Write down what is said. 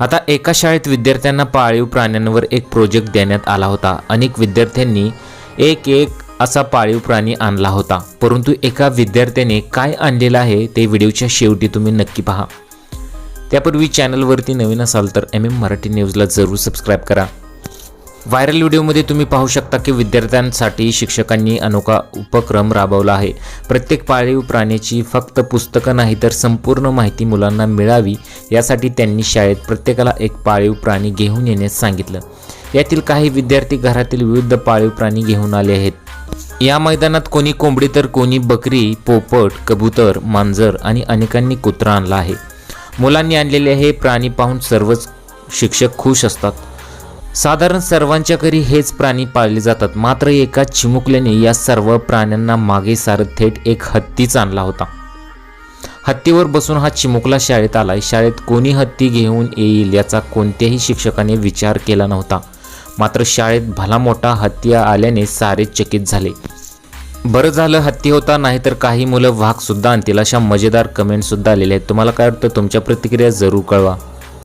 आता एका शाळेत विद्यार्थ्यांना पाळीव प्राण्यांवर एक प्रोजेक्ट देण्यात आला होता. अनेक विद्यार्थ्यांनी एक एक असा पाळीव प्राणी आणला होता. परंतु एका विद्यार्थ्याने काय आणलेलं आहे ते व्हिडिओच्या शेवटी तुम्ही नक्की पहा. त्यापूर्वी चॅनलवरती नवीन असाल तर एम एम मराठी न्यूजला जरूर सबस्क्राईब करा. व्हायरल व्हिडिओमध्ये तुम्ही पाहू शकता की विद्यार्थ्यांसाठी शिक्षकांनी अनोखा उपक्रम राबवला आहे. प्रत्येक पाळीव प्राण्याची फक्त पुस्तकं नाही तर संपूर्ण माहिती मुलांना मिळावी यासाठी त्यांनी शाळेत प्रत्येकाला एक पाळीव प्राणी घेऊन येण्यास सांगितलं. यातील काही विद्यार्थी घरातील विविध पाळीव प्राणी घेऊन आले आहेत. या मैदानात कोणी कोंबडी तर कोणी बकरी पोपट कबूतर मांजर आणि अनेकांनी कुत्रा आणला आहे. मुलांनी आणलेले हे प्राणी पाहून सर्वच शिक्षक खुश असतात. साधारण सर्वांच्या घरी हेच प्राणी पाळले जातात. मात्र एका चिमुकल्याने या सर्व प्राण्यांना मागे सारत थेट एक हत्तीच आणला होता. हत्तीवर बसून हा चिमुकला शाळेत आलाय. शाळेत कोणी हत्ती घेऊन येईल याचा कोणत्याही शिक्षकाने विचार केला नव्हता. मात्र शाळेत भला मोठा हत्ती आल्याने सारे चकित झाले. बरं झालं हत्ती होता नाहीतर काही मुलं वाघ सुद्धा आणतील अशा मजेदार कमेंट सुद्धा आलेल्या आहेत. तुम्हाला काय वाटतं? तुमच्या प्रतिक्रिया जरूर कळवा.